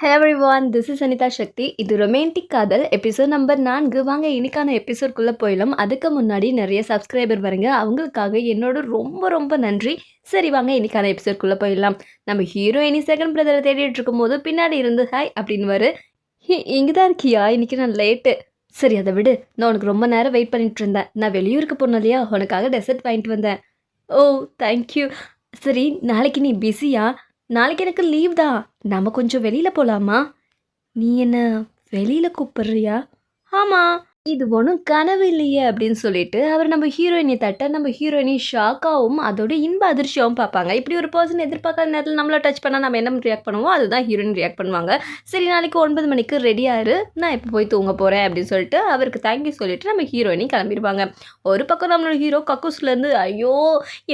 Hey everyone this is Anitha Shakthi இது romantic காதல் episode number நான்கு. வாங்க இன்னைக்கான எபிசோட்குள்ளே போயிடலாம். அதுக்கு முன்னாடி நிறைய சப்ஸ்கிரைபர் வருங்க. அவங்களுக்காக என்னோட ரொம்ப ரொம்ப நன்றி. சரி வாங்க இன்னைக்கான எபிசோட்குள்ளே போயிடலாம். நம்ம ஹீரோயினி செகண்ட் பிரதரை தேடிட்டு இருக்கும்போது பின்னாடி இருந்து ஹாய் அப்படின்னு வரு இங்கே தான் இருக்கியா? இன்னைக்கு நான் லேட்டு சரி அதை விடு. நான் உனக்கு ரொம்ப நேரம் வெயிட் பண்ணிட்டு இருந்தேன். நான் வெளியூருக்கு போனோம் இல்லையா? உனக்காக டெசர்ட் வாங்கிட்டு வந்தேன். ஓ தேங்க்யூ சரி நாளைக்கு நீ பிஸியா நாளைக்கு எனக்கு லீவ் தான். நம்ம கொஞ்சம் வெளியில் போகலாமா நீ என்ன வெளியில் கூப்பிடுறியா? ஆமாம் இது ஒன்றும் கனவு இல்லையே அப்படின்னு சொல்லிட்டு அவர் நம்ம ஹீரோயினை தட்ட நம்ம ஹீரோயினி ஷாக்காகவும் அதோட இன்ப அதிர்ச்சியாகவும் பார்ப்பாங்க. இப்படி ஒரு பர்சன் எதிர்பார்க்காத நேரத்தில் நம்மளை டச் பண்ணால் நம்ம என்ன ரியாக்ட் பண்ணுவோம் அதுதான் ஹீரோயின் ரியாக்ட் பண்ணுவாங்க. சரி நாளைக்கு ஒன்பது மணிக்கு ரெடியாரு நான் இப்போ போய் தூங்க போகிறேன் அப்படின்னு சொல்லிட்டு அவருக்கு தேங்க்யூ சொல்லிட்டு நம்ம ஹீரோயினி கிளம்பிடுவாங்க. ஒரு பக்கம் நம்மளோட ஹீரோ கக்கூஸ்லேருந்து ஐயோ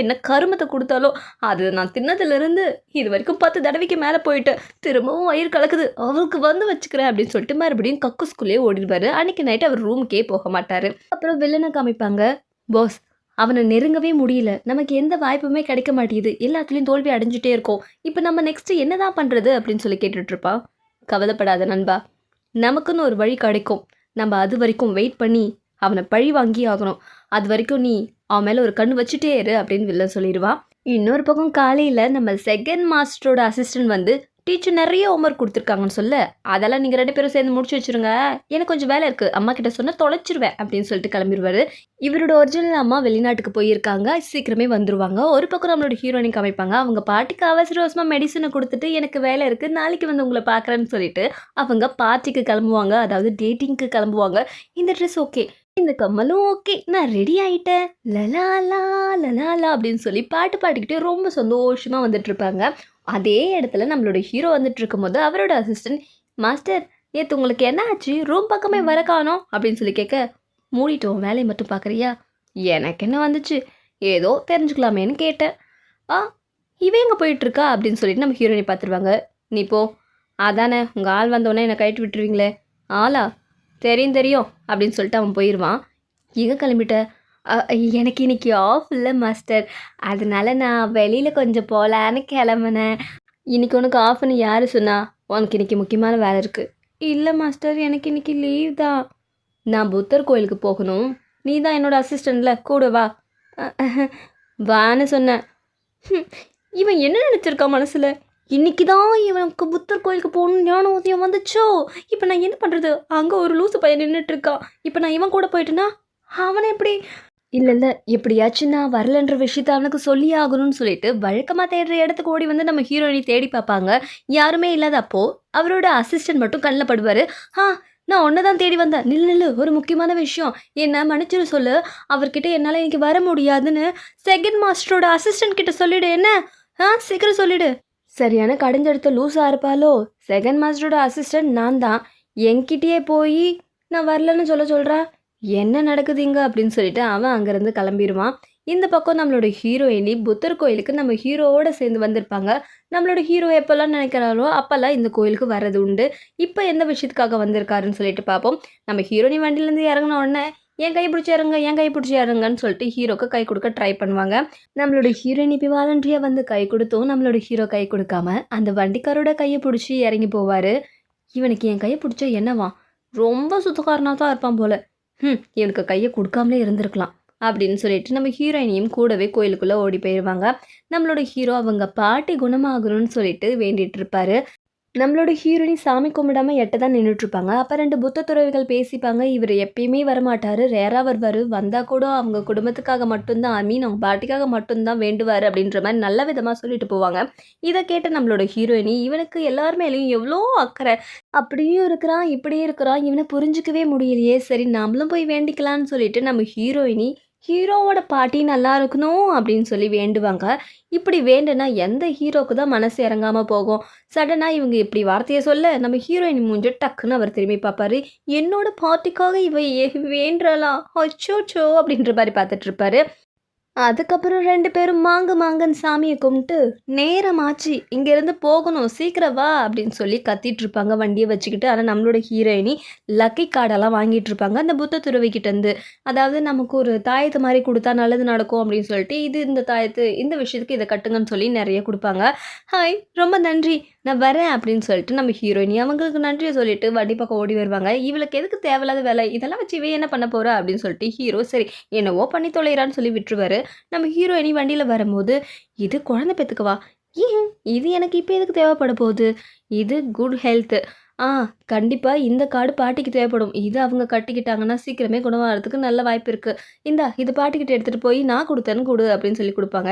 என்ன கருமத்தை கொடுத்தாலோ? அது நான் தின்னதுலேருந்து இது வரைக்கும் பத்து தடவைக்கு மேலே போயிட்டு திரும்பவும் வயிறு கலக்குது. அவருக்கு வந்து வச்சுக்கிறேன் அப்படின்னு சொல்லிட்டு மறுபடியும் கக்கூஸ்குள்ளேயே ஓடிடுவார். அன்னைக்கு நைட் அவர் ரூம் ரூமுக்கே போக மாட்டாரு. அப்புறம் வில்லனை காமிப்பாங்க. பாஸ் அவனை நெருங்கவே முடியல. நமக்கு எந்த வாய்ப்புமே கிடைக்க மாட்டேங்குது. எல்லாத்துலேயும் தோல்வி அடைஞ்சிட்டே இருக்கோம். இப்போ நம்ம நெக்ஸ்ட்டு என்னதான் பண்ணுறது அப்படின்னு சொல்லி கேட்டுட்ருப்பா. கவலைப்படாத நண்பா. நமக்குன்னு ஒரு வழி கிடைக்கும். நம்ம அது வரைக்கும் வெயிட் பண்ணி அவனை பழி வாங்கி ஆகணும். அது வரைக்கும் நீ அவன் மேலே ஒரு கண்ணு வச்சுட்டே இரு அப்படின்னு வில்லன் சொல்லிடுவா. இன்னொரு பக்கம் காலையில் நம்ம செகண்ட் மாஸ்டரோட அசிஸ்டன்ட் வந்து டீச்சர் நிறைய ஹோம்ஒர்க் கொடுத்துருக்காங்கன்னு சொல்ல அதெல்லாம் நீங்கள் ரெண்டு பேரும் சேர்ந்து முடிச்சு வச்சுருங்க. எனக்கு கொஞ்சம் வேலை இருக்குது அம்மா கிட்ட சொன்னால் தொலைச்சிருவேன் அப்படின்னு சொல்லிட்டு கிளம்பிடுவாரு. இவரோட ஒரிஜினல் அம்மா வெளிநாட்டுக்கு போயிருக்காங்க. சீக்கிரமே வந்துருவாங்க. ஒரு பக்கம் நம்மளோட ஹீரோயினுக்கு அமைப்பாங்க அவங்க பாட்டிக்கு அவசர அவசரமாக மெடிசனை கொடுத்துட்டு எனக்கு வேலை இருக்குது நாளைக்கு வந்து உங்களை பார்க்குறேன்னு சொல்லிட்டு அவங்க பார்ட்டிக்கு கிளம்புவாங்க. அதாவது டேட்டிங்க்கு கிளம்புவாங்க. இந்த ட்ரெஸ் ஓகே இந்த கம்மலும் ஓகே நான் ரெடி ஆயிட்டேன். லலாலா லலாலா அப்படின்னு சொல்லி பாட்டு பாடிக்கிட்டே ரொம்ப சந்தோஷமா வந்துட்டு இருப்பாங்க. அதே இடத்துல நம்மளோட ஹீரோ வந்துட்டு இருக்கும்போது அவரோட அசிஸ்டன்ட் மாஸ்டர் நேற்று உங்களுக்கு என்ன ஆச்சு? ரூம் பக்கமே வர காணோம். அப்படின்னு சொல்லி கேட்க மூடிட்டோம் வேலையை மட்டும் பார்க்குறியா? எனக்கு என்ன வந்துச்சு? ஏதோ தெரிஞ்சுக்கலாமேன்னு கேட்டேன். ஆ இவன் எங்கே போயிட்டுருக்கா? அப்படின்னு சொல்லிட்டு நம்ம ஹீரோயினை பார்த்துருவாங்க. நீ போ. அதானே உங்கள் ஆள் வந்தோடனே என்னை கைட்டு விட்டுருவீங்களே. ஆளா? தெரியும் தெரியும். அப்படின்னு சொல்லிட்டு அவன் போயிடுவான் எங்கே கிளம்பிட்ட அ, எனக்கு இன்னைக்கு ஆஃப் இல்லை மாஸ்டர் அதனால நான் வெளியில் கொஞ்சம் போகலான்னு கிளம்புனேன். இன்னைக்கு உனக்கு ஆஃப்னு யார் சொன்னா? உனக்கு இன்னைக்கு முக்கியமான வேலை இருக்குது இல்லை மாஸ்டர் எனக்கு இன்னைக்கு லீவ் தான். நான் புத்தர் கோயிலுக்கு போகணும். நீ தான் என்னோட அசிஸ்டண்ட்ல கூட வா. வான்னு சொன்னேன். இவன் என்ன நினச்சிருக்கான் மனசில்? இன்னைக்கு தான் இவனுக்கு புத்தர் கோயிலுக்கு போகணும்னு ஞானம் உதயம் வந்துச்சோ? இப்போ நான் என்ன பண்ணுறது அங்கே ஒரு லூசு பையன் நின்றுட்டு இருக்கான். இப்போ நான் இவன் கூட போயிட்டேன்னா அவனை எப்படி இல்லை இல்லை. எப்படியாச்சும் நான் வரலன்ற விஷயத்த அவனுக்கு சொல்லி ஆகணும்னு சொல்லிட்டு வழக்கமாக தேடுற இடத்துக்கு ஓடி வந்து நம்ம ஹீரோயினி தேடி பார்ப்பாங்க. யாருமே இல்லாத அப்போ அவரோட அசிஸ்டன்ட் மட்டும் கண்ணில் படுவார். ஆ நான் ஒன்று தான் தேடி வந்தேன். நில்லு நில்லு. ஒரு முக்கியமான விஷயம். என்ன மன்னிச்சிரு சொல்லு. அவர்கிட்ட என்னால் இன்றைக்கி வர முடியாதுன்னு செகண்ட் மாஸ்டரோட அசிஸ்டன்ட் கிட்ட சொல்லிடு. என்ன? ஆ சீக்கிரம் சொல்லிடு. சரியான கடைஞ்செடுத்த லூஸாக இருப்பாளோ? செகண்ட் மாஸ்டரோட அசிஸ்டன்ட் நான் தான். என்கிட்டயே போய் நான் வரலன்னு சொல்ல சொல்கிறா என்ன நடக்குதுங்க அப்படின்னு சொல்லிட்டு அவன் அங்கேருந்து கிளம்பிடுவான். இந்த பக்கம் நம்மளோட ஹீரோயினி புத்தர் கோயிலுக்கு நம்ம ஹீரோவோட சேர்ந்து வந்திருப்பாங்க. நம்மளோட ஹீரோ எப்போல்லாம் நினைக்கிறாரோ அப்போல்லாம் இந்த கோயிலுக்கு வர்றது உண்டு. இப்போ எந்த விஷயத்துக்காக வந்திருக்காருன்னு சொல்லிட்டு பார்ப்போம். நம்ம ஹீரோனி வண்டியிலேருந்து இறங்கின உடனே என் கை பிடிச்சி இறங்க என் கை பிடிச்சி இறங்கன்னு சொல்லிட்டு ஹீரோக்கு கை கொடுக்க ட்ரை பண்ணுவாங்க. நம்மளோட ஹீரோயின் இப்போ வாலண்டியாக வந்து கை கொடுத்தும் நம்மளோட ஹீரோ கை கொடுக்காம அந்த வண்டிக்காரோட கையை பிடிச்சி இறங்கி போவார். இவனுக்கு என் கையை பிடிச்சா என்னவா ரொம்ப சுத்தக்காரனாக தான் இருப்பான் போல. ம் இவனுக்கு கையை கொடுக்காமலே இருந்திருக்கலாம் அப்படின்னு சொல்லிட்டு நம்ம ஹீரோயினியும் கூடவே கோயிலுக்குள்ளே ஓடி போயிடுவாங்க நம்மளோட ஹீரோ அவங்க பாட்டி குணமாகணும்னு சொல்லிட்டு வேண்டிட்டு இருப்பாரு. நம்மளோட ஹீரோயினி சாமி கும்பிடாம எட்ட தான் நின்றுட்டுருப்பாங்க அப்போ ரெண்டு புத்த துறவிகள் பேசிப்பாங்க. இவர் எப்பயுமே வரமாட்டார். ரேராக வருவார். வந்தால் கூட அவங்க குடும்பத்துக்காக மட்டும்தான் ஐ மீன் அவங்க பாட்டிக்காக மட்டும்தான் வேண்டுவார் அப்படின்ற மாதிரி நல்ல விதமாக சொல்லிட்டு போவாங்க. இதை கேட்ட நம்மளோட ஹீரோயினி இவனுக்கு எல்லாருமேலையும் எவ்வளோ அக்கறை. அப்படியும் இருக்கிறான் இப்படியும் இருக்கிறான். இவனை புரிஞ்சிக்கவே முடியலையே. சரி நம்மளும் போய் வேண்டிக்கலாம்னு சொல்லிட்டு நம்ம ஹீரோயினி ஹீரோவோட பாட்டி நல்லா இருக்கணும் அப்படின்னு சொல்லி வேண்டுவாங்க. இப்படி வேண்டுனா எந்த ஹீரோக்கு தான் மனசு இறங்காமல் போகும்? சடனாக இவங்க இப்படி வார்த்தையை சொல்ல நம்ம ஹீரோயின் மூஞ்ச டக்குன்னு அவர் திரும்பி பார்ப்பாரு. என்னோட பாட்டிக்காக இவ ஏ- அச்சோச்சோ அப்படின்ற மாதிரி பார்த்துட்ருப்பாரு அதுக்கப்புறம் ரெண்டு பேரும் மாங்க மாங்கன்னு சாமியை கும்பிட்டு நேரமாச்சு இங்கேருந்து போகணும் சீக்கிரம் வா அப்படின்னு சொல்லி கத்திட்டு இருப்பாங்க வண்டியை வச்சுக்கிட்டு. ஆனால் நம்மளோட ஹீரோயினி லக்கி கார்டெல்லாம் வாங்கிட்டு இருப்பாங்க அந்த புத்த துறவிக்கிட்டேருந்து அதாவது நமக்கு ஒரு தாயத்து மாதிரி கொடுத்தா நல்லது நடக்கும் அப்படின்னு சொல்லிட்டு இது இந்த தாயத்து இந்த விஷயத்துக்கு இதை கட்டுங்கன்னு சொல்லி நிறைய கொடுப்பாங்க. ஹாய் ரொம்ப நன்றி நான் வரேன் அப்படின்னு சொல்லிட்டு நம்ம ஹீரோயினி அவங்களுக்கு நன்றியை சொல்லிட்டு வண்டி பக்கம் ஓடி வருவாங்க. இவளுக்கு எதுக்கு தேவையில்லாத வேலை? இதெல்லாம் வச்சு இவன் என்ன பண்ண போகிறா அப்படின்னு சொல்லிட்டு ஹீரோ சரி என்னவோ பண்ணி தொலைகிறான்னு சொல்லி விட்டுருவாரு. நம்ம ஹீரோயினி வண்டியில் வரும்போது இது குழந்தை பெற்றுக்குவா ஏன்? இது எனக்கு இப்போ எதுக்கு தேவைப்பட போகுது? இது குட் ஹெல்த்து ஆ கண்டிப்பாக இந்த கார்டு பாட்டிக்கு தேவைப்படும். இது அவங்க கட்டிக்கிட்டாங்கன்னா சீக்கிரமே குணமாகறதுக்கு நல்ல வாய்ப்பு இருக்குது இந்தா இது பாட்டிக்கிட்ட எடுத்துகிட்டு போய் நான் கொடுத்தேன்னு கொடு அப்படின்னு சொல்லி கொடுப்பாங்க.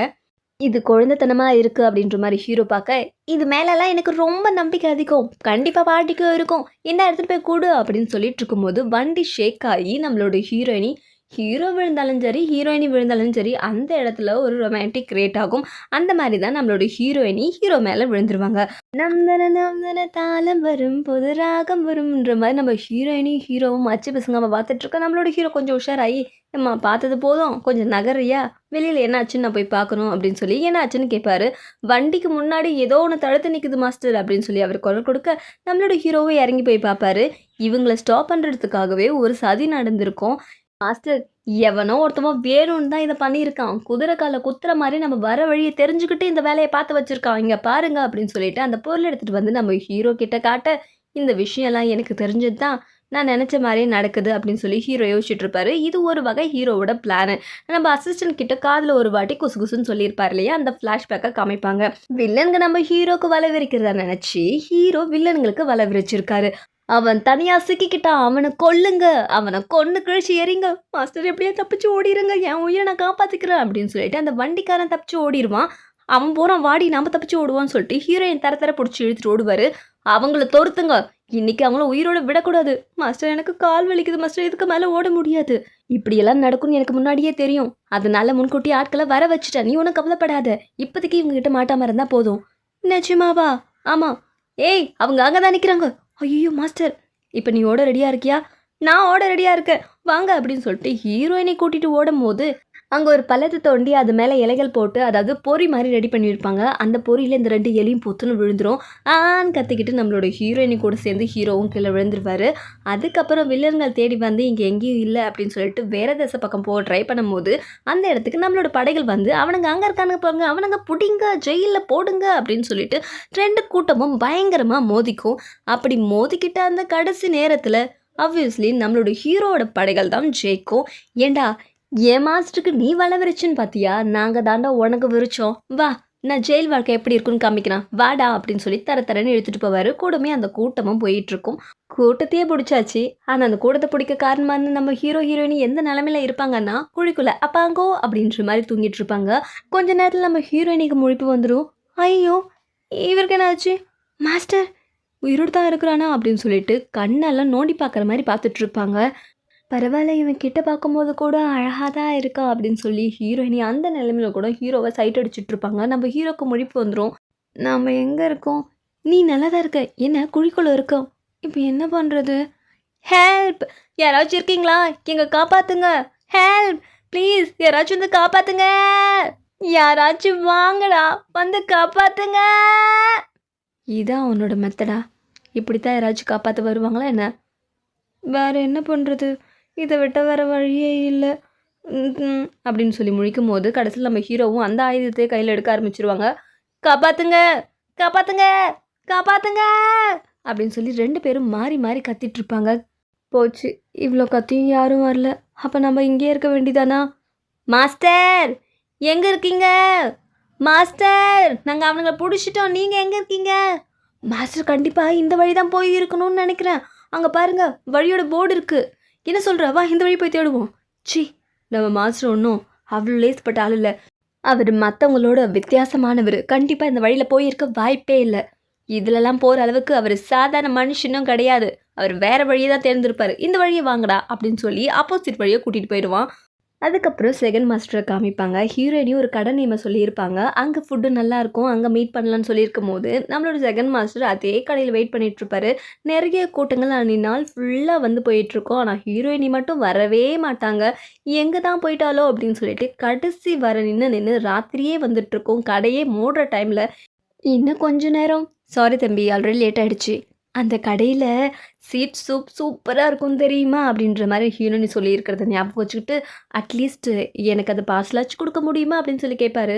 இது குழந்தைத்தனமாக இருக்குது அப்படின்ற மாதிரி ஹீரோ பார்க்க இது மேலெல்லாம் எனக்கு ரொம்ப நம்பிக்கை அதிகம். கண்டிப்பாக பாட்டிக்கும் இருக்கும். என்ன எடுத்துகிட்டு போய் கொடு அப்படின்னு சொல்லிட்டு இருக்கும்போது வண்டி ஷேக் ஆகி நம்மளோட ஹீரோயினி ஹீரோ விழுந்தாலும் சரி ஹீரோயினி விழுந்தாலும் சரி அந்த இடத்துல ஒரு ரொமான்டிக் கிரியேட் ஆகும். அந்த மாதிரி தான் நம்மளோட ஹீரோயினி ஹீரோ மேலே விழுந்துருவாங்க. நம்தன நம்தன தாளம் வரும் பொது ராகம் வரும்ன்ற மாதிரி நம்ம ஹீரோயினி ஹீரோவும் அச்சு பசங்க நம்ம பார்த்துட்ருக்கோம் நம்மளோட ஹீரோ கொஞ்சம் உஷாராகி நம்ம பார்த்தது போதும் கொஞ்சம் நகரியா வெளியில் என்ன ஆச்சுன்னு நான் போய் பார்க்கணும் அப்படின்னு சொல்லி என்ன ஆச்சுன்னு கேட்பாரு வண்டிக்கு முன்னாடி ஏதோ ஒன்று தடுத்து நிற்குது மாஸ்டர் அப்படின்னு சொல்லி அவர் குரல் கொடுக்க நம்மளோட ஹீரோவை இறங்கி போய் பார்ப்பாரு. இவங்களை ஸ்டாப் பண்ணுறதுக்காகவே ஒரு சதி நடந்திருக்கும். மாஸ்டர் எவனோ ஒருத்தவன் வேணும்னு தான் இதை பண்ணியிருக்கான். குதிரை காலை குத்துற மாதிரி நம்ம வர வழியை தெரிஞ்சுக்கிட்டு இந்த வேலையை பார்த்து வச்சுருக்கான். இங்கே பாருங்க அப்படின்னு சொல்லிட்டு அந்த பொருள் எடுத்துகிட்டு வந்து நம்ம ஹீரோ கிட்ட காட்ட இந்த விஷயம்லாம் எனக்கு தெரிஞ்சது தான் நான் நினச்ச மாதிரியே நடக்குது அப்படின்னு சொல்லி ஹீரோ யோசிச்சுட்டு இருப்பாரு. இது ஒரு வகை ஹீரோவோட பிளானு நம்ம அசிஸ்டன்ட் கிட்ட காதில் ஒரு வாட்டி குசு குசுன்னு சொல்லியிருப்பார் இல்லையா? அந்த ஃப்ளாஷ்பேக்கை காமிப்பாங்க. வில்லனுங்க நம்ம ஹீரோக்கு வலை விரிக்கிறதா நினச்சி ஹீரோ வில்லனுங்களுக்கு வலை விரிச்சிருக்காரு. அவன் தனியா சிக்கிக்கிட்டான் அவனை கொல்லுங்க அவனை கொண்டு கிழிச்சு எறிங்க. மாஸ்டர் எப்படியா தப்பிச்சு ஓடிடுங்க என் உயிரை நான் காப்பாத்திக்கிறேன் அப்படின்னு சொல்லிட்டு அந்த வண்டிக்காரன் தப்பிச்சு ஓடிடுவான் அவன் போகிறான் வாடி நம்ம தப்பிச்சு ஓடுவான்னு சொல்லிட்டு ஹீரோயின் தர தர பிடிச்சி இழுத்துட்டு ஓடுவார். அவங்கள தொறுத்துங்க. இன்னைக்கு அவங்கள உயிரோட விடக்கூடாது. மாஸ்டர் எனக்கு கால் வலிக்குது மாஸ்டர். இதுக்கு மேலே ஓட முடியாது. இப்படியெல்லாம் நடக்கும்னு எனக்கு முன்னாடியே தெரியும். அதனால முன்கூட்டி ஆட்களை வர வச்சுட்டேன். நீ ஒன்றும் கவலைப்படாத. இப்போதைக்கு இவங்க கிட்ட இருந்தால் போதும். நிச்சயமாவா ஆமாம் ஏய் அவங்க அங்கே தான் நிற்கிறாங்க ஐயோ மாஸ்டர் இப்போ நீ ஓட ரெடியாக இருக்கியா? நான் ஓட ரெடியாக இருக்கேன். வாங்க அப்படின்னு சொல்லிட்டு ஹீரோயினை கூட்டிகிட்டு ஓடும் போது அங்கே ஒரு பள்ளத்தை தோண்டி அது மேலே இலைகள் போட்டு அதாவது பொறி மாதிரி ரெடி பண்ணியிருப்பாங்க. அந்த பொறியில் இந்த ரெண்டு எலியும் பொத்துன்னு விழுந்துரும். ஆன்னு கத்திக்கிட்டு நம்மளோட ஹீரோயினி கூட சேர்ந்து ஹீரோவும் கீழே விழுந்துருவாரு. அதுக்கப்புறம் வில்லன்கள் தேடி வந்து இங்கே எங்கேயும் இல்லை அப்படின்னு சொல்லிட்டு வேறு தேச பக்கம் போக ட்ரை பண்ணும்போது அந்த இடத்துக்கு நம்மளோட படைகள் வந்து அவனுங்க அங்கே இருக்கானுங்க போங்க அவனுங்க பிடிங்க ஜெயிலில் போடுங்க அப்படின்னு சொல்லிட்டு ரெண்டு கூட்டமும் பயங்கரமாக மோதிக்கும். அப்படி மோதிக்கிட்ட அந்த கடைசி நேரத்தில் ஆப்வியஸ்லி நம்மளோட ஹீரோவோட படைகள் தான் ஜெயிக்கும். ஏண்டா என் மாஸ்டருக்கு நீ வள விரிச்சுன்னு பார்த்தியா நாங்கள் தாண்டா உனக்கு விரிச்சோம். வா நான் ஜெயில் வாழ்க்கை எப்படி இருக்குன்னு காமிக்கிறான். வாடா அப்படின்னு சொல்லி தர தரன்னு எடுத்துகிட்டு போவார். கூடமே அந்த கூட்டமும் போயிட்டு இருக்கும் கூட்டத்தையே பிடிச்சாச்சு. ஆனால் அந்த கூட்டத்தை பிடிக்க காரணமாக இருந்து நம்ம ஹீரோ ஹீரோயினி எந்த நிலமையில இருப்பாங்கன்னா குழிக்குள்ள அப்பாங்கோ அப்படின்ற மாதிரி தூங்கிட்டு இருப்பாங்க. கொஞ்ச நேரத்தில் நம்ம ஹீரோயினிக்கு முழிப்பு வந்துடும் ஐயோ இவருக்கு என்ன ஆச்சு மாஸ்டர் உயிரோடு தான் இருக்கிறானா அப்படின்னு சொல்லிட்டு கண்ணெல்லாம் நோண்டி பார்க்குற மாதிரி பார்த்துட்டு இருப்பாங்க. பரவாயில்ல இவன் கிட்ட பார்க்கும்போது கூட அழகாக தான் இருக்கா அப்படின்னு சொல்லி ஹீரோயினி அந்த நிலைமையில கூட ஹீரோவை சைட் அடிச்சிட்டு இருப்பாங்க நம்ம ஹீரோக்கு முழிப்பு வந்துடும் நாம் எங்கே இருக்கோம்? நீ நல்லா தான் இருக்க. என்ன குழிக்குள்ள இருக்கோம் இப்போ என்ன பண்ணுறது ஹெல்ப் யாராச்சும் இருக்கீங்களா? எங்க காப்பாத்துங்க. ஹெல்ப் ப்ளீஸ் யாராச்சும் வந்து காப்பாத்துங்க. யாராச்சும் வாங்கடா. வந்து காப்பாத்துங்க. இதான் உன்னோட மெத்தடா இப்படித்தான் யாராச்சும் காப்பாற்ற வருவாங்களா என்ன? வேற என்ன பண்ணுறது இதை விட்ட வேற வழியே இல்லை. அப்படின்னு சொல்லி முழிக்கும் போது கடைசியில் நம்ம ஹீரோவும் அந்த ஆயுதத்தை கையில் எடுக்க ஆரம்பிச்சிருவாங்க. காப்பாத்துங்க காப்பாத்துங்க காப்பாத்துங்க அப்படின்னு சொல்லி ரெண்டு பேரும் மாறி மாறி கத்திட்டு இருப்பாங்க. போச்சு. இவ்வளோ கத்தியும் யாரும் வரல. அப்போ நம்ம இங்கேயே இருக்க வேண்டியதானா? மாஸ்டர் எங்கே இருக்கீங்க? மாஸ்டர் நாங்கள் அவனுங்களை பிடிச்சிட்டோம். நீங்கள் எங்கே இருக்கீங்க? மாஸ்டர் கண்டிப்பாக இந்த வழி தான் போய் இருக்கணும்னு நினைக்கிறேன். அங்கே பாருங்க வழியோட போர்டு இருக்குது என்ன சொல்கிற வா இந்த வழி போய் தேடுவோம். சி நம்ம மாஸ்டர் ஒன்றும் அவ்வளோ லேஸ்பட்ட ஆள் இல்லை. அவர் மற்றவங்களோட வித்தியாசமானவர். கண்டிப்பாக இந்த வழியில் போயிருக்க வாய்ப்பே இல்லை. இதிலெல்லாம் போகிற அளவுக்கு அவர் சாதாரண மனுஷனும் கிடையாது. அவர் வேறு வழியை தான் தேர்ந்தெடுப்பார். இந்த வழியை வாங்கடா அப்படின்னு சொல்லி ஆப்போசிட் வழியை கூட்டிகிட்டு போயிடுவான். அதுக்கப்புறம் செகண்ட் மாஸ்டரை காமிப்பாங்க. ஹீரோயினியும் ஒரு கடை நேமை சொல்லியிருப்பாங்க. அங்கே ஃபுட்டு நல்லாயிருக்கும் அங்கே மீட் பண்ணலான்னு சொல்லியிருக்கும் போது நம்மளோட செகண்ட் மாஸ்டர் அதே கடையில் வெயிட் பண்ணிகிட்ருப்பாரு நிறைய கூட்டங்கள் அன்னி நாள் ஃபுல்லாக வந்து போயிட்டுருக்கோம். ஆனால் ஹீரோயினி மட்டும் வரவே மாட்டாங்க. எங்கே தான் போயிட்டாலோ அப்படின்னு சொல்லிட்டு கடைசி வர நின்று நின்று ராத்திரியே வந்துட்டுருக்கோம். கடையே மூடுற டைமில் இன்னும் கொஞ்ச நேரம். சாரி தம்பி ஆல்ரெடி லேட் ஆயிடுச்சு. அந்த கடையில் சீட் சூப் சூப்பராக இருக்கும் தெரியுமா? அப்படின்ற மாதிரி ஹீரோனி சொல்லியிருக்கிறத ஞாபகம் வச்சுக்கிட்டு அட்லீஸ்ட் எனக்கு அதை பார்சலாச்சும் கொடுக்க முடியுமா? அப்படின்னு சொல்லி கேட்பாரு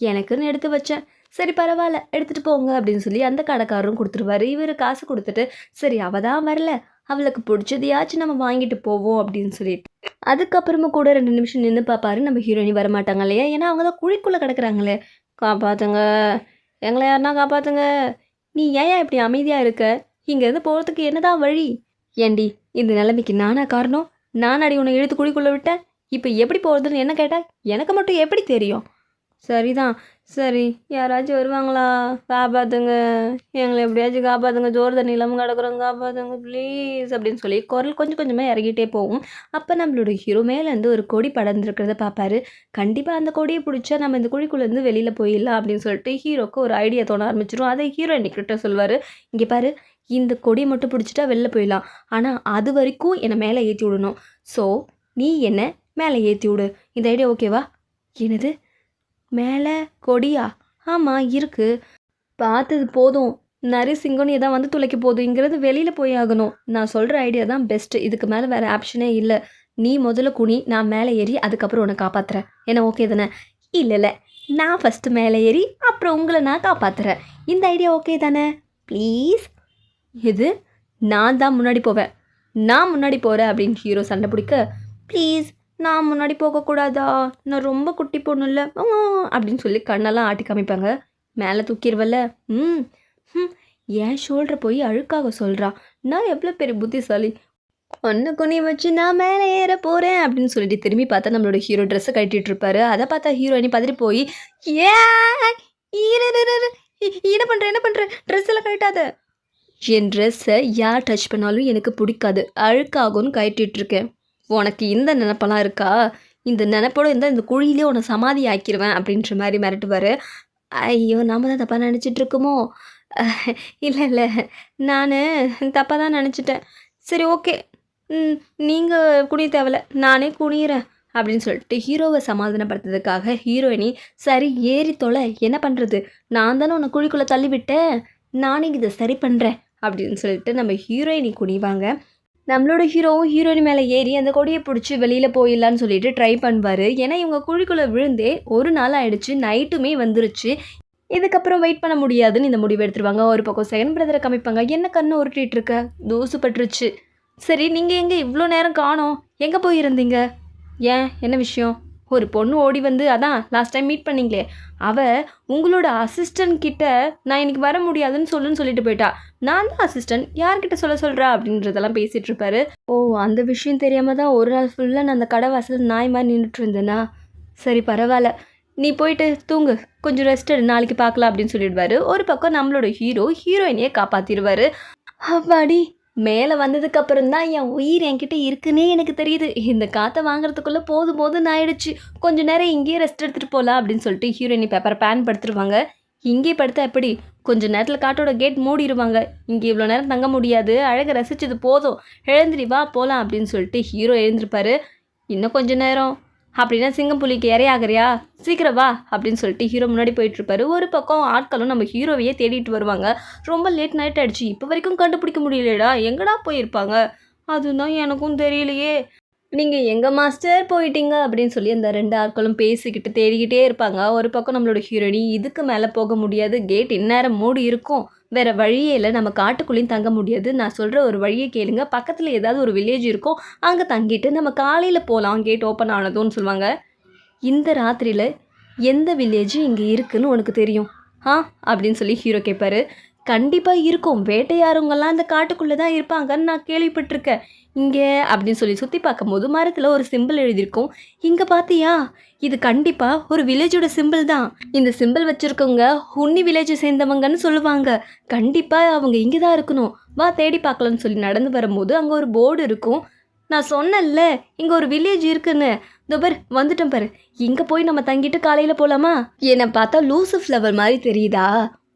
எனக்குன்னு எடுத்து வச்சேன். சரி பரவாயில்ல எடுத்துகிட்டு போங்க அப்படின்னு சொல்லி அந்த கடைக்காரரும் கொடுத்துருவாரு. இவர் காசு கொடுத்துட்டு சரி அவள் தான் வரல. அவளுக்கு பிடிச்சதையாச்சும் நம்ம வாங்கிட்டு போவோம் அப்படின்னு சொல்லிட்டு. அதுக்கப்புறமா கூட ரெண்டு நிமிஷம் நின்று பார்ப்பாரு நம்ம ஹீரோயினி வரமாட்டாங்க இல்லையா? ஏன்னா அவங்க தான் குழிக்குள்ளே கிடக்குறாங்களே. காப்பாற்றுங்க எங்களை யாருன்னா காப்பாற்றுங்க நீ ஏன் இப்படி அமைதியாக இருக்க? இங்கேருந்து போகிறதுக்கு என்னதான் வழி? ஏண்டி இந்த நிலைமைக்கு நானா காரணம்? நானாடி உன்னை இழுத்து குழிக்குள்ளே விட்டேன். இப்போ எப்படி போகிறதுன்னு என்ன கேட்டால் எனக்கு மட்டும் எப்படி தெரியும்? சரிதான் சரி யாராச்சும் வருவாங்களா? காப்பாற்றுங்க எங்களை எப்படியாச்சும் காப்பாற்றுங்க ஜோர் தண்ணி இல்லாமல் கிடக்குறோம் காப்பாற்றுங்க ப்ளீஸ் அப்படின்னு சொல்லி குரல் கொஞ்சம் கொஞ்சமாக இறங்கிட்டே போகும். அப்போ நம்மளோட ஹீரோ மேலேருந்து ஒரு கொடி படர்ந்துருக்கிறத பார்ப்பாரு கண்டிப்பாக அந்த கொடியை பிடிச்சா நம்ம இந்த குழிக்குள்ளேருந்து வெளியில் போயிடலாம் அப்படின்னு சொல்லிட்டு ஹீரோக்கு ஒரு ஐடியா தோண ஆரம்பிச்சிடும் அதை ஹீரோ என்கிட்ட சொல்வார் இங்கே பாரு இந்த கொடியை மட்டும் பிடிச்சிட்டா வெளில போயிடலாம். ஆனால் அது வரைக்கும் என்னை மேலே ஏற்றி விடணும். ஸோ நீ என்னை மேலே ஏற்றி விடு. இந்த ஐடியா ஓகேவா என்னது? மேலே கொடியா? ஆமாம் இருக்குது பார்த்தது போதும். நரிசிங்கம்னு எதாவது வந்து துளைக்க போதும் இங்கிறது வெளியில் போய் ஆகணும். நான் சொல்கிற ஐடியா தான் பெஸ்ட்டு இதுக்கு மேலே வேறு ஆப்ஷனே இல்லை. நீ முதல்ல குனி நான் மேலே ஏறி அதுக்கப்புறம் உன்னை காப்பாற்றுறேன் என்ன ஓகே தானே? இல்லை இல்லை. நான் ஃபஸ்ட்டு மேலே ஏறி அப்புறம் உங்களை நான் காப்பாற்றுறேன் இந்த ஐடியா ஓகே தானே? ப்ளீஸ் இது நான் தான் முன்னாடி போவேன். நான் முன்னாடி போகிறேன் அப்படின்னு ஹீரோ சண்டை பிடிக்க ப்ளீஸ் நான் முன்னாடி போகக்கூடாதா? நான் ரொம்ப குட்டி பொண்ணு இல்லை அப்படின்னு சொல்லி கண்ணெல்லாம் ஆட்டி காமிப்பாங்க. மேலே தூக்கிடுவல்ல. ம் ம் என் ஷோல்டரை போய் அழுக்காக சொல்கிறா நான் எவ்வளோ பெரிய புத்திசாலி. ஒன்று குனி வச்சு நான் மேலே ஏற போகிறேன் அப்படின்னு சொல்லிட்டு திரும்பி பார்த்தா நம்மளோட ஹீரோ ட்ரெஸ்ஸை கட்டிட்டு இருப்பாரு. அதை பார்த்தா ஹீரோயினி பதறி போய் ஏ இரு, என்ன பண்ணுற என்ன பண்ணுற ட்ரெஸ் எல்லாம் கழட்டாத. என் ட்ரெஸ்ஸை யார் டச் பண்ணாலும் எனக்கு பிடிக்காது. அழுக்காகும்னு கட்டிட்டு இருக்கேன். உனக்கு இந்த நினப்பெல்லாம் இருக்கா? இந்த நினப்போட இருந்தால் இந்த குழியிலே உன்னை சமாதி ஆக்கிடுவேன் அப்படின்ற மாதிரி மிரட்டுவார். ஐயோ நாம் தான் தப்பாக நினச்சிட்டுருக்குமோ இல்லை இல்லை. நான் தப்பாக தான் நினச்சிட்டேன். சரி ஓகே. நீங்கள் குனிய தேவையில்ல நானே குனியிறேன் அப்படின்னு சொல்லிட்டு ஹீரோவை சமாதானப்படுத்துறதுக்காக ஹீரோயினி சரி ஏறி தொலை. என்ன பண்ணுறது நான் தானே உன்னை குழிக்குள்ளே தள்ளிவிட்டேன். நானே இதை சரி பண்ணுறேன் அப்படின்னு சொல்லிட்டு நம்ம ஹீரோயினி குனிவாங்க. நம்மளோட ஹீரோவும் ஹீரோயின் மேலே ஏறி அந்த கொடியை பிடிச்சி வெளியில் போயிடலான்னு சொல்லிட்டு ட்ரை பண்ணுவார். ஏன்னா இவங்க குழிக்குள்ளே விழுந்தே ஒரு நாள் ஆயிடுச்சு நைட்டுமே வந்துருச்சு. இதுக்கப்புறம் வெயிட் பண்ண முடியாதுன்னு இந்த முடிவு எடுத்துருவாங்க. ஒரு பக்கம் செகண்ட் பிரதரை கமிப்பாங்க என்ன கண்ணு உருட்டிட்டு இருக்க? தூசு பட்டுருச்சு. சரி நீங்கள் எங்கே இவ்வளோ நேரம் காணோம்? எங்கே போயிருந்தீங்க? ஏன்? என்ன விஷயம்? ஒரு பொண்ணு ஓடி வந்து அதான் லாஸ்ட் டைம் மீட் பண்ணீங்களே அவள் உங்களோட அசிஸ்டன்ட் கிட்ட நான் இன்னைக்கு வர முடியாதுன்னு சொல்லுன்னு சொல்லிட்டு போயிட்டா. நான் தான் அசிஸ்டன்ட் யார்கிட்ட சொல்ல சொல்கிறா அப்படின்றதெல்லாம் பேசிகிட்டு இருப்பாரு. ஓ அந்த விஷயம் தெரியாமல் தான் ஒரு நாள் ஃபுல்லாக நான் அந்த கடை வாசல் நாய் மாதிரி நின்றுட்டு இருந்தேனா? சரி பரவாயில்ல. நீ போயிட்டு தூங்கு. கொஞ்சம் ரெஸ்ட் நாளைக்கு பார்க்கலாம் அப்படின்னு சொல்லிடுவாரு. ஒரு பக்கம் நம்மளோட ஹீரோ ஹீரோயினையே காப்பாற்றிடுவார் அவ்வாடி மேலே வந்ததுக்கு அப்புறம் தான் என் உயிர் என்கிட்ட இருக்குன்னே எனக்கு தெரியுது. இந்த காற்றை வாங்குறதுக்குள்ளே போதும் போதும்னு ஆயிடுச்சு. கொஞ்ச நேரம் இங்கேயே ரெஸ்ட் எடுத்துகிட்டு போகலாம் அப்படின்னு சொல்லிட்டு ஹீரோயினி பேப்பர் பேன் படுத்துருவாங்க. இங்கே படுத்தா எப்படி? கொஞ்ச நேரத்தில் காட்டோட கேட் மூடிடுவாங்க இங்கே இவ்வளோ நேரம் தங்க முடியாது. அழகை ரசிச்சது போதும். எழுந்திரி வா போகலாம் அப்படின்னு சொல்லிட்டு ஹீரோ எழுந்திருப்பாரு. இன்னும் கொஞ்ச நேரம். அப்படின்னா சிங்கம் புலிக்கு இறையாகிறியா சீக்கிரம் வா அப்படின்னு சொல்லிட்டு ஹீரோ முன்னாடி போயிட்டு இருப்பாரு ஒரு பக்கம் ஆட்களும் நம்ம ஹீரோவையே தேடிட்டு வருவாங்க. ரொம்ப லேட் நைட் ஆயிடுச்சு. இப்போ வரைக்கும் கண்டுபிடிக்க முடியலடா எங்கடா போயிருப்பாங்க? அதுதான் எனக்கும் தெரியலையே. நீங்கள் எங்கே மாஸ்டர் போயிட்டீங்க? அப்படின்னு சொல்லி அந்த ரெண்டு ஆட்களும் பேசிக்கிட்டு தேடிக்கிட்டே இருப்பாங்க. ஒரு பக்கம் நம்மளோட ஹீரோயினி இதுக்கு மேலே போக முடியாது. கேட் இந்நேரம் மூடி இருக்கும். வேறு வழியே இல்லை. நம்ம காட்டுக்குள்ளேயும் தங்க முடியாது. நான் சொல்கிற ஒரு வழியை கேளுங்க. பக்கத்தில் ஏதாவது ஒரு வில்லேஜ் இருக்கும் அங்கே தங்கிட்டு நம்ம காலையில் போகலாம் கேட் ஓப்பன் ஆனதும்னு சொல்லுவாங்க. இந்த ராத்திரியில் எந்த வில்லேஜ் இங்கே இருக்குன்னு உனக்கு தெரியும்? ஆ? அப்படின்னு சொல்லி ஹீரோ கேட்பாரு கண்டிப்பாக இருக்கும். வேட்டையாரவங்கெல்லாம் அந்த காட்டுக்குள்ளே தான் இருப்பாங்கன்னு நான் கேள்விப்பட்டிருக்கேன். இங்கே அப்படின்னு சொல்லி சுற்றி பார்க்கும்போது மரத்தில் ஒரு சிம்பிள் எழுதியிருக்கும். இங்கே பார்த்தியா இது கண்டிப்பாக ஒரு வில்லேஜோட சிம்பிள் தான். இந்த சிம்பிள் வச்சுருக்கவங்க உன்னி வில்லேஜை சேர்ந்தவங்கன்னு சொல்லுவாங்க. கண்டிப்பாக அவங்க இங்கே தான் இருக்கணும். வா தேடி பார்க்கலாம்னு சொல்லி நடந்து வரும்போது அங்கே ஒரு போர்டு இருக்கும். நான் சொன்னேன்ல இங்கே ஒரு வில்லேஜ் இருக்குன்னு. இதோ பாரு வந்துட்டேன் பாரு. இங்கே போய் நம்ம தங்கிட்டு காலையில் போகலாமா என்னை பார்த்தா லூசு ஃப்ளவர் மாதிரி தெரியுதா?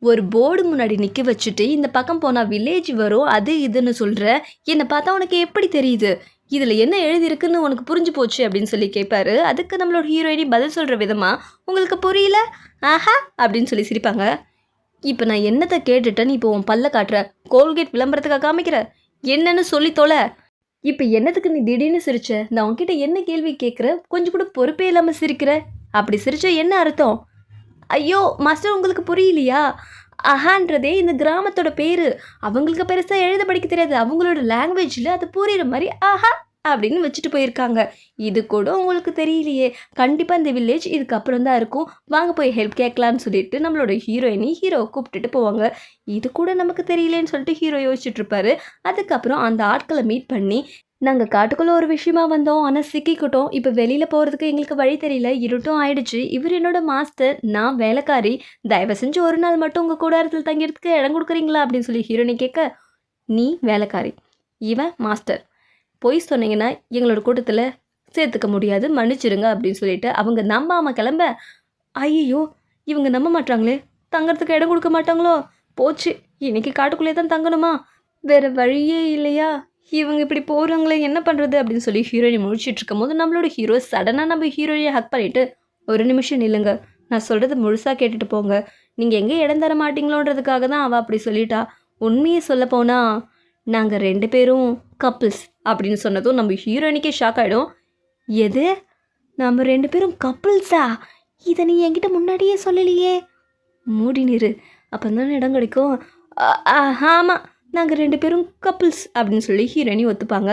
ஒரு போர்டு முன்னாடி நிற்க வச்சுட்டு இந்த பக்கம் போனால் வில்லேஜ் வரும் அது இதுன்னு சொல்கிற என்னை பார்த்தா உனக்கு எப்படி தெரியுது? இதில் என்ன எழுதியிருக்குன்னு உனக்கு புரிஞ்சு போச்சு அப்படின்னு சொல்லி கேட்பாரு அதுக்கு நம்மளோட ஹீரோயினி பதில் சொல்கிற விதமாக உங்களுக்கு புரியல? ஆஹா அப்படின்னு சொல்லி சிரிப்பாங்க. இப்போ நான் என்னத்தை கேட்டுட்டேன்னு இப்போ உன் பல்ல காட்டுற கோல்கேட் விளம்பரத்துக்காக காமிக்கிற என்னன்னு சொல்லி தொலை. இப்போ என்னத்துக்கு நீ திடீர்னு சிரிச்ச? நான் உன்கிட்ட என்ன கேள்வி கேட்குற கொஞ்சம் கூட பொறுப்பே இல்லாமல் சிரிக்கிற? அப்படி சிரிச்சா என்ன அர்த்தம்? ஐயோ மாஸ்டர் உங்களுக்கு புரியலையா? அஹான்றதே இந்த கிராமத்தோட பேர். அவங்களுக்கு பெருசாக எழுத படிக்க தெரியாது. அவங்களோட லாங்குவேஜில் அது புரியுற மாதிரி ஆஹா! அப்படின்னு வச்சுட்டு போயிருக்காங்க. இது கூட உங்களுக்கு தெரியலையே. கண்டிப்பாக இந்த வில்லேஜ் இதுக்கப்புறம் தான் இருக்கும். வாங்க போய் ஹெல்ப் கேட்கலான்னு சொல்லிட்டு நம்மளோட ஹீரோயினி ஹீரோவை கூப்பிட்டுட்டு போவாங்க. இது கூட நமக்கு தெரியலேன்னு சொல்லிட்டு ஹீரோ யோசிச்சுட்டு இருப்பாரு. அதுக்கப்புறம் அந்த ஆட்களை மீட் பண்ணி நாங்கள் காட்டுக்குள்ளே ஒரு விஷயமா வந்தோம். ஆனால் சிக்கிக்கிட்டோம். இப்போ வெளியில் போகிறதுக்கு எங்களுக்கு வழி தெரியல. இருட்டும் ஆயிடுச்சு. இவர் என்னோட மாஸ்டர் நான் வேலைக்காரி. தயவு செஞ்சு ஒரு நாள் மட்டும் உங்கள் கூடாரத்தில் தங்கிறதுக்கு இடம் கொடுக்குறீங்களா? அப்படின்னு சொல்லி ஹீரோனி கேட்க நீ வேலைக்காரி. இவன் மாஸ்டர் பொய் சொன்னீங்கன்னா எங்களோட கூட்டத்தில் சேர்த்துக்க முடியாது. மன்னிச்சிருங்க. அப்படின்னு சொல்லிட்டு அவங்க நம்பாமல் கிளம்ப ஐயோ இவங்க நம்ப மாட்டாங்களே. தங்கறதுக்கு இடம் கொடுக்க மாட்டாங்களோ? போச்சு. இன்னைக்கு காட்டுக்குள்ளே தான் தங்கணுமா? வேற வழியே இல்லையா? இவங்க இப்படி போகிறாங்களே என்ன பண்ணுறது அப்படின்னு சொல்லி ஹீரோயினி முழிச்சிட்டு இருக்கும் போது நம்மளோட ஹீரோ சடனாக நம்ம ஹீரோயினை ஹக் பண்ணிட்டு ஒரு நிமிஷம் நில்லுங்க. நான் சொல்கிறது முழுசாக கேட்டுட்டு போங்க. நீங்கள் எங்கே இடம் தர மாட்டீங்களோன்றதுக்காக தான் அவள் அப்படி சொல்லிட்டா. உண்மையை சொல்ல போனால் நாங்கள் ரெண்டு பேரும் கப்புள்ஸ் அப்படின்னு சொன்னதும் நம்ம ஹீரோயினிக்கே ஷாக் ஆகிடும் எது? நம்ம ரெண்டு பேரும் கப்புள்ஸா இதை நீ என்கிட்ட முன்னாடியே சொல்லலையே. மூடி நிறு. அப்போ தானே இடம் கிடைக்கும். ஆமாம் நாங்கள் ரெண்டு பேரும் கப்புள்ஸ் அப்படின்னு சொல்லி ஹீரோனி ஒத்துப்பாங்க.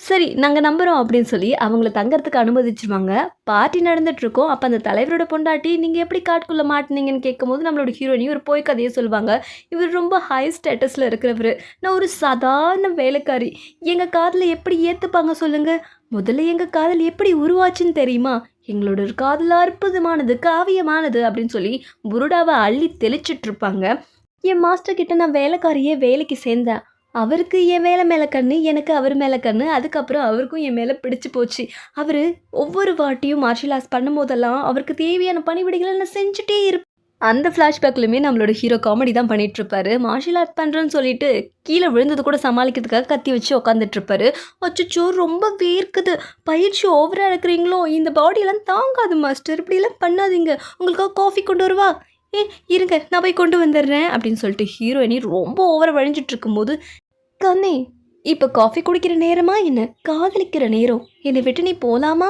சரி நாங்கள் நம்புகிறோம் அப்படின்னு சொல்லி அவங்கள தங்கறதுக்கு அனுமதிச்சிருவாங்க. பார்ட்டி நடந்துட்டுருக்கோம். அப்போ அந்த தலைவரோட பொண்டாட்டி நீங்கள் எப்படி காட்டுக்குள்ளே மாட்டினீங்கன்னு கேட்கும்போது நம்மளோட ஹீரோயினி ஒரு போய் கதையை சொல்லுவாங்க. இவர் ரொம்ப ஹை ஸ்டேட்டஸில் இருக்கிறவர். நான் ஒரு சாதாரண வேலைக்காரி. எங்கள் காதில் எப்படி ஏற்றுப்பாங்க சொல்லுங்கள் முதல்ல எங்கள் காதல் எப்படி உருவாச்சுன்னு தெரியுமா? எங்களோட ஒரு காதல் அற்புதமானது காவியமானது அப்படின்னு சொல்லி புருடாவை அள்ளி தெளிச்சிட்டு இருப்பாங்க என் மாஸ்டர் கிட்ட நான் வேலைக்காரியே வேலைக்கு சேர்ந்தேன். அவருக்கு என் வேலை மேலே கண்ணு எனக்கு அவர் மேலே கண்ணு அதுக்கப்புறம் அவருக்கும் என் மேலே பிடிச்சி போச்சு. அவர் ஒவ்வொரு வாட்டியும் மார்ஷியல் ஆர்ட்ஸ் பண்ணும்போதெல்லாம் அவருக்கு தேவையான பணிவிடைகளை நான் செஞ்சுட்டே இருப்பேன். அந்த ஃப்ளாஷ்பேக்லையுமே நம்மளோட ஹீரோ காமெடி தான் பண்ணிட்டு மார்ஷியல் ஆர்ட் பண்ணுறேன்னு சொல்லிட்டு கீழே விழுந்தது கூட சமாளிக்கிறதுக்காக கத்தி வச்சு உட்காந்துட்ருப்பாரு அச்சோ ரொம்ப வேர்க்குது. பயிற்சி ஓவராக இருக்கிறீங்களோ? இந்த பாடியெல்லாம் தாங்காது மாஸ்டர் இப்படிலாம் பண்ணாதீங்க. உங்களுக்காக காஃபி கொண்டு வருவா. ஏ இருங்க நான் போய் கொண்டு வந்துடுறேன் அப்படின்னு சொல்லிட்டு ஹீரோயினி ரொம்ப ஓவர வழிஞ்சிட்டு இருக்கும்போது கண்ணே இப்போ காஃபி குடிக்கிற நேரமா என்ன? காதலிக்கிற நேரம்? என்னை விட்டு நீ போகலாமா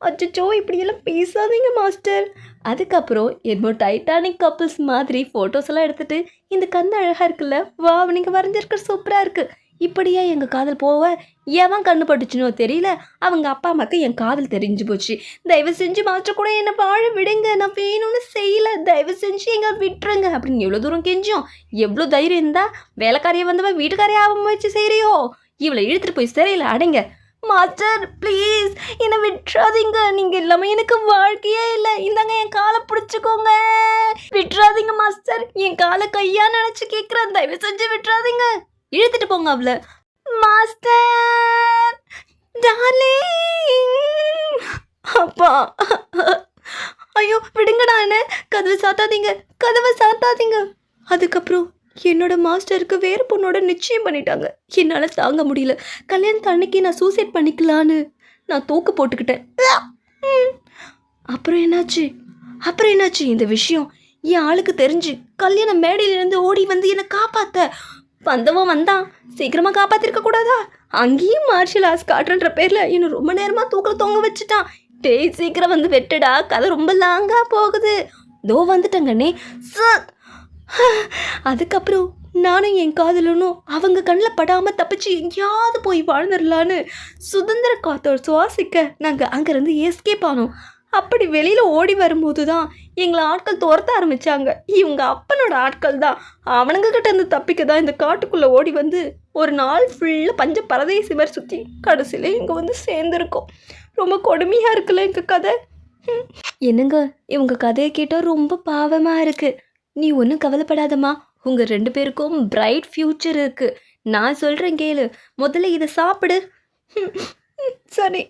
அச்சோ இப்படியெல்லாம் பேசாதீங்க மாஸ்டர். அதுக்கப்புறம் என்னமோ டைட்டானிக் கப்புள்ஸ் மாதிரி ஃபோட்டோஸ் எல்லாம் எடுத்துட்டு இந்த கண் அழகாக இருக்குல்ல வா நீங்கள் வரைஞ்சிருக்க சூப்பராக இருக்குது இப்படியா எங்கள் காதல் போவ எவன் கண்ணு பட்டுச்சுனோ தெரியல. அவங்க அப்பா அம்மாக்கு என் காதல் தெரிஞ்சு போச்சு. தயவு செஞ்சு மாஸ்டர் கூட என்னை வாழ விடுங்க. நான் வேணும்னு செய்யல. தயவு செஞ்சு எங்க விட்டுருங்க அப்படின்னு எவ்வளோ தூரம் கெஞ்சோம். எவ்வளோ தைரியம் இருந்தால் வேலைக்காரியை வந்தவ வீட்டுக்காரியை ஆக முயற்சி செய்கிறியோ இவளை இழுத்துட்டு போய் சிறையில் அடைங்க. மாஸ்டர் ப்ளீஸ் என்னை விட்டுறாதீங்க. நீங்கள் இல்லாமல் எனக்கு வாழ்க்கையே இல்லை. இந்தாங்க என் காலை பிடிச்சிக்கோங்க. விட்டுறாதீங்க மாஸ்டர். என் காலை கையாக நினச்சி கேட்குறேன் தயவு செஞ்சு விட்டுறாதீங்க. இழுத்துட்டு போங்க அவளை. Master darling. அப்பா. ஐயோ விடுங்கடா என்ன கதவை சாத்தாதீங்க. கதவை சாத்தாதீங்க. அதுக்கப்புறம் என்னோட மாஸ்டருக்கு வேறு பொண்ணோட நிச்சயம் பண்ணிட்டாங்க. என்னால் தாங்க முடியல. கல்யாணத்து அன்னைக்கு நான் சூசைட் பண்ணிக்கலான்னு நான் தூக்கு போட்டுக்கிட்டேன். அப்புறம் என்னாச்சு? அப்புறம் என்னாச்சு? இந்த விஷயம் என் ஆளுக்கு தெரிஞ்சு கல்யாண மேடையிலேருந்து ஓடி வந்து என்னை காப்பாற்ற வந்தவன் வந்தான். சீக்கிரமாக காப்பாற்றிருக்க கூடாதா அங்கேயும் மார்ஷியல் ஆர்ட்ஸ் காட்டுன்ற பேரில் என்னை ரொம்ப நேரமாக தூக்கில் தொங்க வச்சுட்டான். டேய் சீக்கிரம் வந்து வெட்டுடா. கதை ரொம்ப லாங்காக போகுது. தோ வந்துட்டங்கண்ணே சார் அதுக்கப்புறம் நானும் என் காதலனும் அவங்க கண்ணில் படாமல் தப்பிச்சு எங்கேயாவது போய் வாழ்ந்துடலான்னு சுதந்திர காத்தோட சுவாசிக்க நாங்கள் அங்கேருந்து எஸ்கேப் ஆனோம். அப்படி வெளியில் ஓடி வரும்போது தான் எங்களை ஆட்கள் துரத்த ஆரம்பித்தாங்க இவங்க அப்பனோட ஆட்கள் தான் அவனுங்கக்கிட்ட இருந்து தப்பிக்க தான் இந்த காட்டுக்குள்ளே ஓடி வந்து ஒரு நாள் ஃபுல்லாக பஞ்ச பரதேசி மாதிரி சுற்றி கடைசியில் இங்கே வந்து சேர்ந்துருக்கோம். ரொம்ப கொடுமையாக இருக்குல்ல எங்கள் கதை? என்னங்க இவங்க கதையை கேட்டால் ரொம்ப பாவமாக இருக்குது நீ ஒன்றும் கவலைப்படாதம்மா. உங்கள் ரெண்டு பேருக்கும் பிரைட் ஃப்யூச்சர் இருக்குது நான் சொல்கிறேன் கேளு. முதல்ல இதை சாப்பிடு. சரி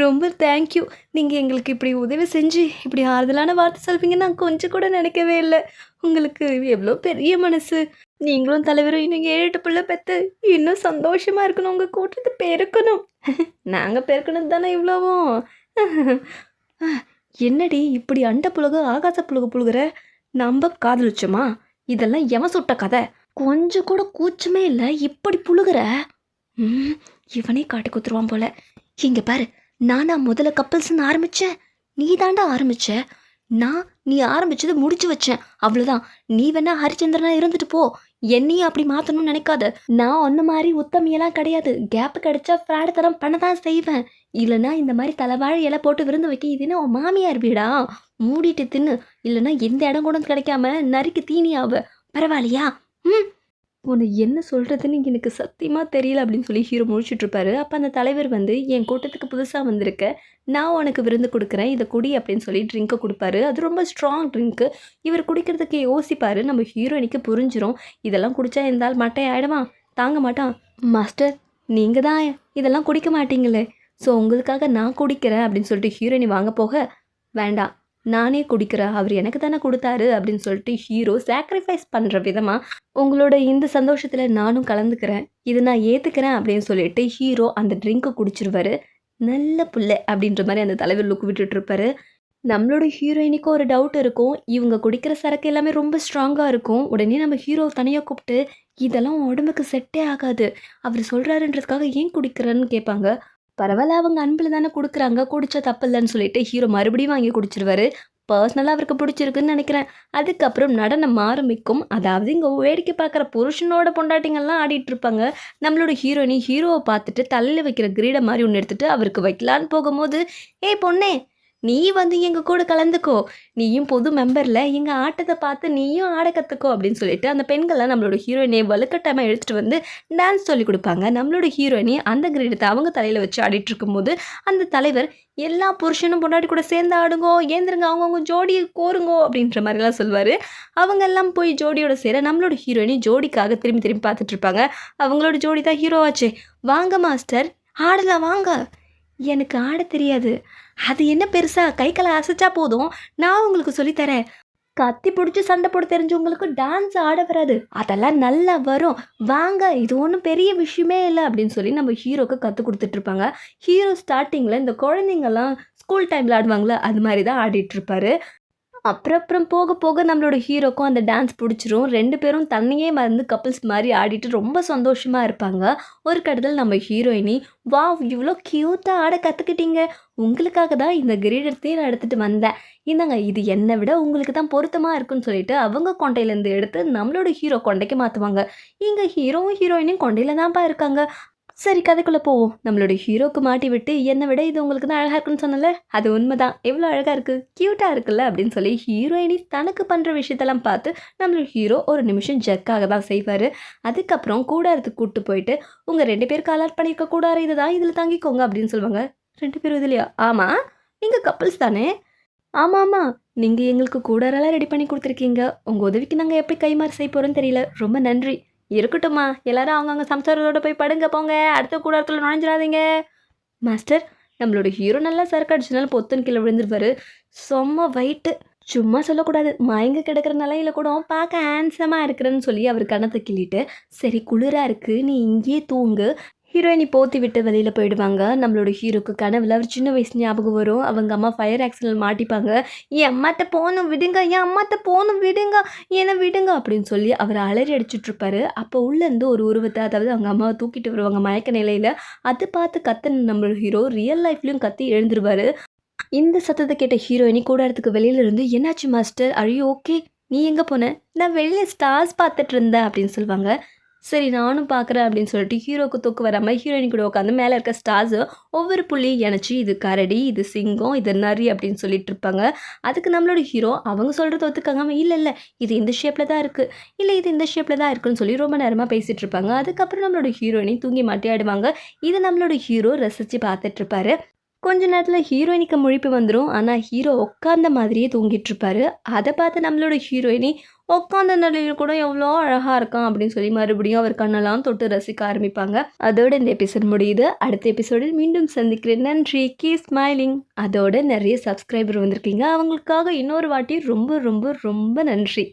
ரொம்ப தேங்க்யூ நீங்கள் எங்களுக்கு இப்படி உதவி செஞ்சு இப்படி ஆறுதலான வார்த்தை சொல்வீங்க நான் கொஞ்சம் கூட நினைக்கவே இல்லை. உங்களுக்கு எவ்வளோ பெரிய மனசு. நீங்களும் தலைவரும் இன்னும் ஏழு எட்டு பிள்ளை பெற்று இன்னும் சந்தோஷமாக இருக்கணும். உங்கள் கூட்டத்தை பெருக்கணும். நாங்கள் பெருக்கணும் தானே இவ்வளோவும். என்னடி இப்படி அண்ட புழுகு ஆகாச புழுகு புழுகுற? நம்ம காதலிச்சோமா இதெல்லாம் எவன் சுட்ட கதை. கொஞ்சம் கூட கூச்சமே இல்லை. இப்படி புழுகுற? ம் இவனே காட்டு குத்துருவான் போல. இங்க பாரு நானா முதல்ல கப்பல்ஸ்ன்னு ஆரம்பிச்சேன். நீ தாண்டா ஆரம்பிச்ச? நான் நீ ஆரம்பிச்சதை முடிச்சு வச்சேன். அவ்வளோதான் நீ வேணா ஹரிச்சந்திரனா இருந்துட்டு போ. என்னையும் அப்படி மாற்றணும்னு நினைக்காத. நான் ஒன்ன மாதிரி உத்தமையெல்லாம் கிடையாது. கேப் கிடைச்சா ஃப்ராடு தரம் பண்ண தான் செய்வேன். இல்லைன்னா இந்த மாதிரி தலைவாழை இலை போட்டு விருந்து வைக்க இதுன்னு உன் மாமியார் வீடா? மூடிட்டு தின்னு. இல்லைன்னா எந்த இடம் கூட கிடைக்காம நறுக்கு தீனி ஆவ. பரவாயில்லையா? ம். உன்னை என்ன சொல்கிறதுன்னு எனக்கு சத்தியமாக தெரியல அப்படின்னு சொல்லி ஹீரோ முழிச்சிட்ருப்பாரு அப்போ அந்த தலைவர் வந்து என் கூட்டத்துக்கு புதுசாக வந்திருக்க. நான் உனக்கு விருந்து கொடுக்குறேன். இதை குடி அப்படின்னு சொல்லி ட்ரிங்க்கை கொடுப்பாரு. அது ரொம்ப ஸ்ட்ராங் ட்ரிங்க்கு இவர் குடிக்கிறதுக்கு யோசிப்பார். நம்ம ஹீரோயினுக்கு புரிஞ்சிரும். இதெல்லாம் குடித்தா இருந்தால் மட்டை ஆகிடுவான் தாங்க மாட்டான். மாஸ்டர் நீங்கள் தான் இதெல்லாம் குடிக்க மாட்டீங்களே. ஸோ உங்களுக்காக நான் குடிக்கிறேன் அப்படின்னு சொல்லிட்டு ஹீரோயினி வாங்க போக வேண்டாம். நானே குடிக்கிறேன் அவர் எனக்கு தானே கொடுத்தாரு அப்படின்னு சொல்லிட்டு ஹீரோ சாக்ரிஃபைஸ் பண்ணுற விதமாக உங்களோட இந்த சந்தோஷத்தில் நானும் கலந்துக்கிறேன். இதை நான் ஏற்றுக்கிறேன் அப்படின்னு சொல்லிட்டு ஹீரோ அந்த ட்ரிங்க்கை குடிச்சிருவாரு. நல்ல புள்ள அப்படின்ற மாதிரி அந்த தலைவர் லுக் விட்டுட்டுருப்பாரு நம்மளோட ஹீரோயினுக்கும் ஒரு டவுட் இருக்கும். இவங்க குடிக்கிற சரக்கு எல்லாமே ரொம்ப ஸ்ட்ராங்காக இருக்கும். உடனே நம்ம ஹீரோ தனியாக கூப்பிட்டு இதெல்லாம் உடம்புக்கு செட்டே ஆகாது. அவர் சொல்கிறாருன்றதுக்காக ஏன் குடிக்கிறேன்னு கேட்பாங்க. பரவாயில்ல அவங்க அன்பில் தானே கொடுக்குறாங்க. குடிச்சா தப்பு இல்லைன்னு சொல்லிட்டு ஹீரோ மறுபடியும் வாங்கி குடிச்சிருவாரு. பர்சனலாக அவருக்கு பிடிச்சிருக்குன்னு நினைக்கிறேன். அதுக்கப்புறம் நடனம் ஆரம்பிக்கும். அதாவது இங்கே வேடிக்கை பார்க்குற புருஷனோட பொண்டாட்டிங்கெல்லாம் ஆடிட்டு இருப்பாங்க. நம்மளோட ஹீரோயினி ஹீரோவை பார்த்துட்டு தலையில் வைக்கிற கிரீடம் மாதிரி ஒன்று எடுத்துகிட்டு அவருக்கு வைக்கலான்னு போகும்போது ஏய் பொண்ணே நீ வந்து எங்கள் கூட கலந்துக்கோ. நீயும் பொது மெம்பரில் எங்கள் ஆட்டத்தை பார்த்து நீயும் ஆட கற்றுக்கோ அப்படின்னு சொல்லிட்டு அந்த பெண்கள்லாம் நம்மளோட ஹீரோயினை வலுக்கட்டாமல் எடுத்துகிட்டு வந்து டான்ஸ் சொல்லி கொடுப்பாங்க. நம்மளோட ஹீரோயினி அந்த கிரீடத்தை அவங்க தலையில் வச்சு ஆடிட்டு இருக்கும்போது அந்த தலைவர் எல்லா புருஷனும் பொண்டாட்டி கூட சேர்ந்து ஆடுங்கோ ஏந்திருங்க அவங்கவுங்க ஜோடியை கோருங்கோ அப்படின்ற மாதிரிலாம் சொல்லுவார் அவங்க எல்லாம் போய் ஜோடியோட சேர நம்மளோட ஹீரோயினி ஜோடிக்காக திரும்பி திரும்பி பார்த்துட்டு இருப்பாங்க. அவங்களோட ஜோடி தான் ஹீரோவாச்சே வாங்க மாஸ்டர் ஆடலாம் வாங்க. எனக்கு ஆட தெரியாது. அது என்ன பெருசா? கை காலை அசைச்சா போதும். நான் உங்களுக்கு சொல்லித்தரேன் கத்தி பிடிச்சி சண்டை போட தெரிஞ்சவங்களுக்கு டான்ஸ் ஆட வராது. அதெல்லாம் நல்லா வரும். வாங்க இது ஒன்றும் பெரிய விஷயமே இல்லை அப்படின்னு சொல்லி நம்ம ஹீரோக்கு கற்றுக் கொடுத்துட்ருப்பாங்க ஹீரோ ஸ்டார்டிங்கில் இந்த குழந்தைங்கள்லாம் ஸ்கூல் டைமில் ஆடுவாங்களே அது மாதிரி தான் ஆடிட்டுருப்பாரு அப்புறம் அப்புறம் போக போக நம்மளோட ஹீரோக்கும் அந்த டான்ஸ் பிடிச்சிரும். ரெண்டு பேரும் தன்னையே மறந்து கப்பிள்ஸ் மாதிரி ஆடிட்டு ரொம்ப சந்தோஷமாக இருப்பாங்க. ஒரு கடத்தில் நம்ம ஹீரோயினி வா இவ்வளோ க்யூட்டாக ஆட கற்றுக்கிட்டீங்க உங்களுக்காக தான் இந்த கிரீடத்தையும் நான் எடுத்துகிட்டு வந்தேன். இந்தாங்க இது என்னை விட உங்களுக்கு தான் பொருத்தமாக இருக்குன்னு சொல்லிட்டு அவங்க கொண்டையிலேருந்து எடுத்து நம்மளோட ஹீரோ கொண்டைக்கு மாற்றுவாங்க இங்கே ஹீரோவும் ஹீரோயினும் கொண்டையில் தான்ப்பா இருக்காங்க. சரி கதைக்குள்ளே போவோம். நம்மளோட ஹீரோக்கு மாட்டி விட்டு என்னை விட இது உங்களுக்கு தான் அழகாக இருக்குன்னு சொன்னல அது உண்மைதான். எவ்வளோ அழகாக இருக்குது க்யூட்டாக இருக்குல்ல அப்படின்னு சொல்லி ஹீரோயினி தனக்கு பண்ணுற விஷயத்தெல்லாம் பார்த்து நம்மளோட ஹீரோ ஒரு நிமிஷம் ஜக்காக தான் செய்வார். அதுக்கப்புறம் கூடாரத்துக்கு கூப்பிட்டு போயிட்டு உங்கள் ரெண்டு பேருக்கு அலாட் பண்ணியிருக்க கூடாரம் இது தான் இதில் தங்கிக்கோங்க அப்படின்னு சொல்லுவாங்க. ரெண்டு பேரும் இதுலையா? ஆமாம் நீங்கள் கப்பல்ஸ் தானே? ஆமாம் ஆமாம் நீங்கள் எங்களுக்கு கூடாரெல்லாம் ரெடி பண்ணி கொடுத்துருக்கீங்க. உங்கள் உதவிக்கு நாங்கள் எப்படி கைமாறு செய்ய போகிறோன்னு தெரியல. ரொம்ப நன்றி. இருக்கட்டும்மா. எல்லாரும் அவங்கவுங்க சம்சாரத்தோட போய் படுங்க போங்க. அடுத்த கூடாரத்தில் நுழைஞ்சிடாதீங்க. மாஸ்டர் நம்மளோட ஹீரோ நல்லா சரக்கு அடிச்சனால பொத்துன்னு கீழே விழுந்துருவாரு. செம்ம வெயிட்டு சும்மா சொல்லக்கூடாது. மயங்க கிடக்கிற நிலையில கூட பார்க்க ஹேண்ட்ஸமாக இருக்கிறேன்னு சொல்லி அவர் கணத்தை கிள்ளிட்டு சரி குளிராக இருக்குது நீ இங்கேயே தூங்கு. ஹீரோயினி போத்தி விட்டு வெளியில் போயிடுவாங்க. நம்மளோட ஹீரோக்கு கனவுல அவர் சின்ன வயசு ஞாபகம் வரும். அவங்க அம்மா ஃபயர் ஆக்சிடென்ட் மாட்டிப்பாங்க. என் அம்மாட்ட போகணும் விடுங்க என் அம்மாட்ட போகணும் விடுங்க என்னை விடுங்க அப்படின்னு சொல்லி அவர் அலறி அடிச்சுட்ருப்பாரு அப்போ உள்ளேருந்து ஒரு உருவத்தை அதாவது அவங்க அம்மாவை தூக்கிட்டு வருவாங்க மயக்க நிலையில். அது பார்த்து கத்தன நம்மளோட ஹீரோ ரியல் லைஃப்லையும் கத்தி எழுந்துருவாரு. இந்த சத்தத்தை கேட்ட ஹீரோயினி கூடாரத்துக்கு வெளியில இருந்து என்னாச்சு மாஸ்டர் அழியோ ஓகே நீ எங்கே போன? நான் வெளியில் ஸ்டார்ஸ் பார்த்துட்டு இருந்தேன் அப்படின்னு சொல்லுவாங்க. சரி நானும் பார்க்குறேன் அப்படின்னு சொல்லிட்டு ஹீரோக்கு தூக்கு வராமல் ஹீரோயின் கூட உட்காந்து மேலே இருக்க ஸ்டார்ஸு ஒவ்வொரு புள்ளியும் இணைச்சி இது கரடி இது சிங்கம் இது நரி அப்படின்னு சொல்லிட்டு இருப்பாங்க. அதுக்கு நம்மளோட ஹீரோ அவங்க சொல்கிறத ஒத்துக்காங்க இல்லை இல்லை இது இந்த ஷேப்பில் தான் இருக்குது இல்லை இது இந்த ஷேப்பில் தான் இருக்குன்னு சொல்லி ரொம்ப நேரமாக பேசிகிட்டு இருப்பாங்க. அதுக்கப்புறம் நம்மளோட ஹீரோயினையும் தூங்கி மாட்டியாடுவாங்க இது நம்மளோட ஹீரோ ரசித்து பார்த்துட்ருப்பாரு கொஞ்ச நேரத்தில் ஹீரோயினிக்கு முழிப்பு வந்துடும் ஆனால் ஹீரோ உட்காந்த மாதிரியே தூங்கிட்டு இருப்பாரு. அதை பார்த்து நம்மளோட ஹீரோயினி உட்காந்த நிலையில் கூட எவ்வளோ அழகாக இருக்கான் அப்படின்னு சொல்லி மறுபடியும் அவர் கண்ணெல்லாம் தொட்டு ரசிக்க ஆரம்பிப்பாங்க. அதோட இந்த எபிசோட் முடியுது. அடுத்த எபிசோடில் மீண்டும் சந்திக்கிறேன். நன்றி. கீ ஸ்மைலிங் அதோட நிறைய சப்ஸ்கிரைபர் வந்திருக்கீங்க. அவங்களுக்காக இன்னொரு வாட்டி ரொம்ப ரொம்ப ரொம்ப நன்றி.